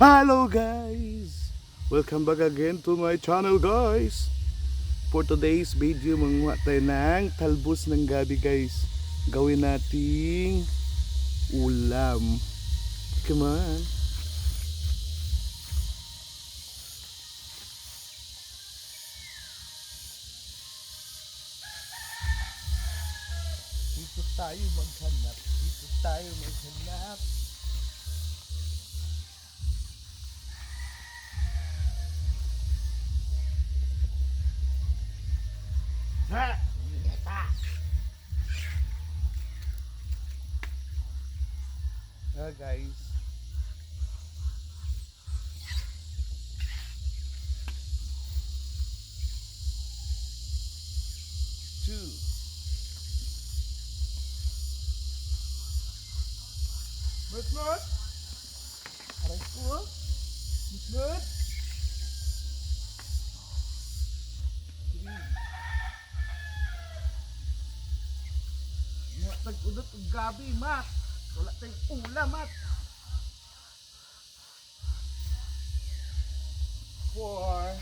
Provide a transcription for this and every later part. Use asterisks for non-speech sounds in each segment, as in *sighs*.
Hello guys! Welcome back again to my channel guys! For today's video, manguha tayo ng talbos ng gabi guys. Gawin nating ulam. Come on! Dito tayo maghanap. Dito tayo maghanap. guys. Two. Miss Mud? Are you cool? Miss Mud? Nga tag-udot og gabi, mat. Wala tayong ulam, mat. Four.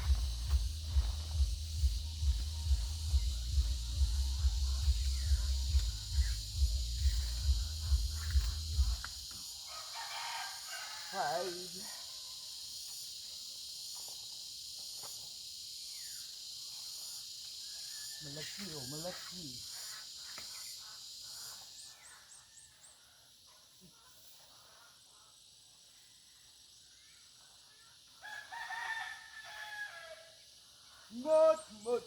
Five. Malaki oh, malaki. Not much.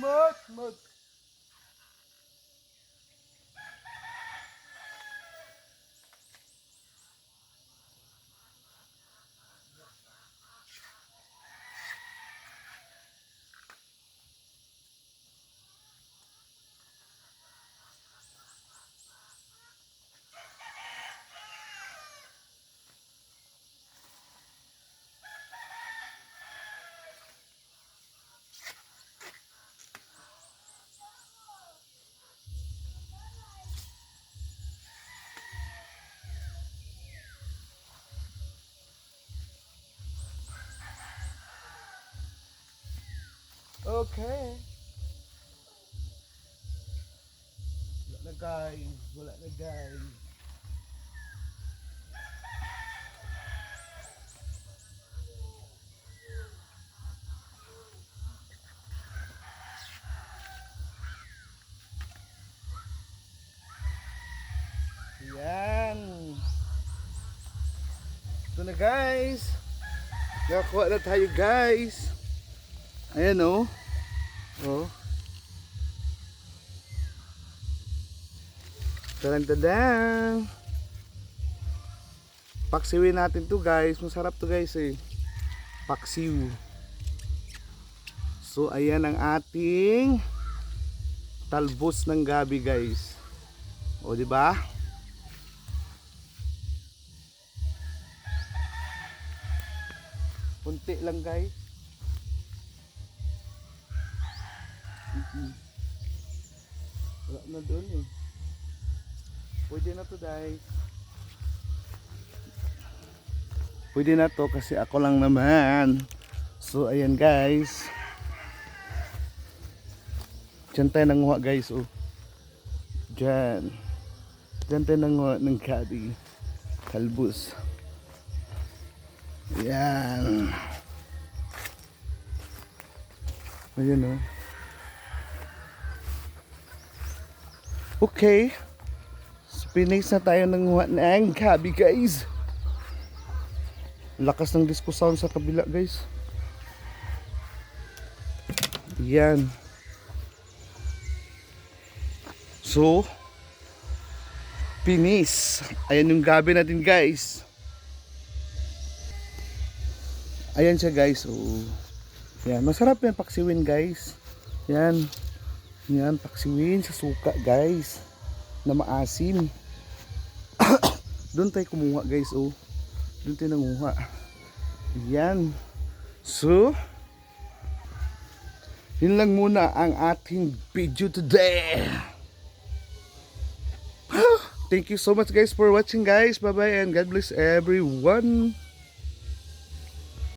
Much, much. Okay. Wala na guys. Wala na guys. Yan. Ito na guys. Nakakuha na tayo guys. Ayan oh. Oh. Tadang tadang. Paksiwin natin to guys. Masarap to guys eh. Paksiw. So ayan ang ating talbos ng gabi guys. O di ba? Punti lang guys. Wala na doon eh. Pwede na to guys. Pwede na to kasi ako lang naman. So ayan guys. Diyan tayo nanguha guys oh. Diyan. Diyan tayo nanguha ng gabi. Kalbus. Ayan. Ayan oh. Okay. So, na tayo ng ng gabi guys. Lakas ng disco sound sa kabila guys. Yan. So, pinis. Ayan yung gabi natin guys. Ayan siya guys. So, yan. Masarap yan paksiwin guys. Yan. Yan, paksiwin sa suka guys. Na maasim. *coughs* Doon tayo kumuha guys oh. Doon tayo nanguha. Yan. So, yun lang muna ang ating video today. *sighs* Thank you so much guys for watching guys. Bye bye and God bless everyone.